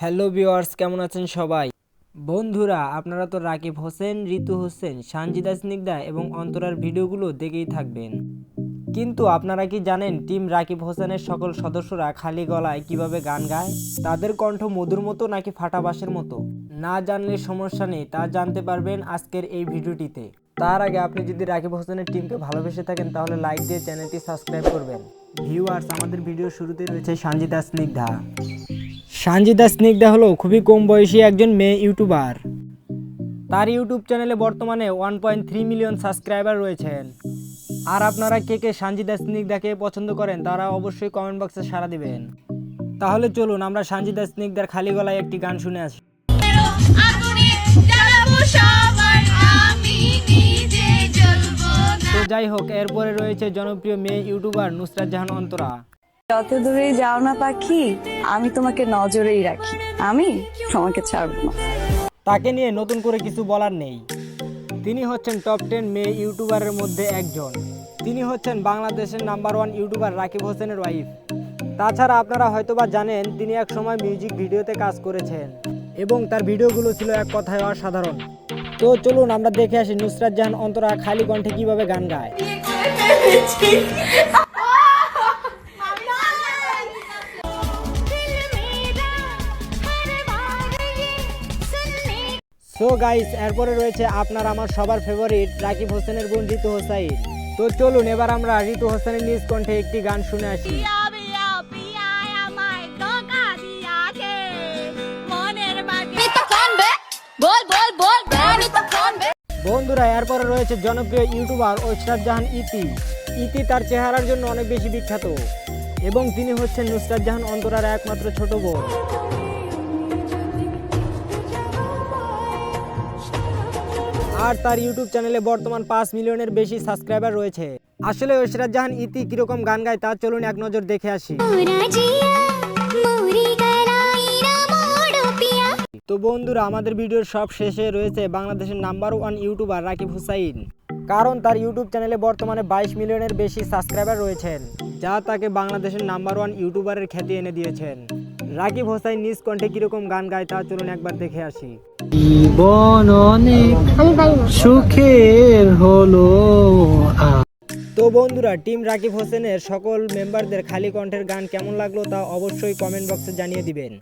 Hello viewers, কেমন আছেন সবাই? বন্ধুরা, আপনারা তো রাকিব হোসেন, ঋতু হোসেন, সানজিদা স্নিগ্ধা এবং অন্তরার ভিডিওগুলো দেখেই থাকবেন। কিন্তু আপনারা কি জানেন টিম রাকিব হোসেনের সকল সদস্যরা খালি গলায় কীভাবে গান গায়? তাদের কণ্ঠ মধুর মতো নাকি ফাটা বাঁশের মতো? না জানলে সমস্যা নেই, তা জানতে পারবেন আজকের এই ভিডিওটিতে। তার আগে আপনি যদি রাকিব হোসেনের টিমকে ভালোবেসে থাকেন, তাহলে লাইক দিয়ে চ্যানেলটি সাবস্ক্রাইব করবেন। ভিউয়ার্স, আমাদের ভিডিও শুরুতে রয়েছে সানজিদা স্নিগ্ধা। সানজিদা স্নিগ্ধা হলো খুবই কম বয়সী একজন মেয়ে ইউটিউবার। তার ইউটিউব চ্যানেলে বর্তমানে one point three million subscriber রয়েছেন। আর আপনারা কে কে সানজিদা স্নিগ্ধাকে পছন্দ করেন তারা অবশ্যই কমেন্ট বক্সে সাড়া দিবেন। তাহলে চলুন আমরা সানজিদা স্নিগ্ধার খালি গলায় একটি গান শুনে আসি। তো যাই হোক এরপরে রয়েছে জনপ্রিয় মেয়ে ইউটিউবার নুসরাত জাহান অন্তরা। যত দূরেই যাও না পাখি আমি তোমাকে নজরেই রাখি। আমি তোমাকে ছাড়বো না। তাকে নিয়ে নতুন করে কিছু বলার নেই। তিনি হচ্ছেন টপ টেন মেয়ে ইউটিউবারের মধ্যে একজন। তিনি হচ্ছেন বাংলাদেশের নাম্বার ওয়ান ইউটিউবার রাকিব হোসেনের ওয়াইফ তাছাড়া আপনারা হয়তোবা জানেন তিনি এক সময় মিউজিক ভিডিওতে কাজ করেছেন এবং তার ভিডিওগুলো ছিল এক কথায় অসাধারণ। তো চলুন আমরা দেখে আসি নুসরাত জাহান অন্তরা খালি কণ্ঠে কীভাবে গান গায়। সো গাইস এরপরে রয়েছে আপনার আমার সবার ফেভারিট রাকিব হোসেনের বোন ঋতু হোসাইন। তো চলুন এবার আমরা ঋতু হোসেনের নিজ কণ্ঠে একটি গান শুনে আসি। বন্ধুরা এরপরে রয়েছে জনপ্রিয় ইউটিউবার ঐশরাত জাহান ইতি। ইতি তার চেহারার জন্য অনেক বেশি বিখ্যাত। এবং তিনি হচ্ছেন নুসরাত জাহান অন্তরার একমাত্র ছোট বোন। আর তার ইউটিউব চ্যানেলে বর্তমান পাঁচ মিলিয়নের বেশি সাবস্ক্রাইবার রয়েছে। আসলে ঐশরাত জাহান ইতি কীরকম গান গায় তা চলুন এক নজর দেখে আসি। তো বন্ধুরা, আমাদের ভিডিওর সব শেষে রয়েছে বাংলাদেশের number one YouTuber Rakib Hussain. কারণ তার ইউটিউব চ্যানেলে বর্তমানে বাইশ মিলিয়নের বেশি সাবস্ক্রাইবার রয়েছেন, যা তাকে বাংলাদেশের নাম্বার ওয়ান ইউটিউবারের খ্যাতি এনে দিয়েছেন। রাকিব হোসাইন নিজ কণ্ঠে কীরকম গান গায় তা চলুন একবার দেখে আসি। জীবন অনেক সুখের হলো তো বন্ধুরা টিম রাকিব হোসেনের সকল মেম্বারদের খালি কণ্ঠের গান কেমন লাগল তা অবশ্যই কমেন্ট বক্সে জানিয়ে দিবেন।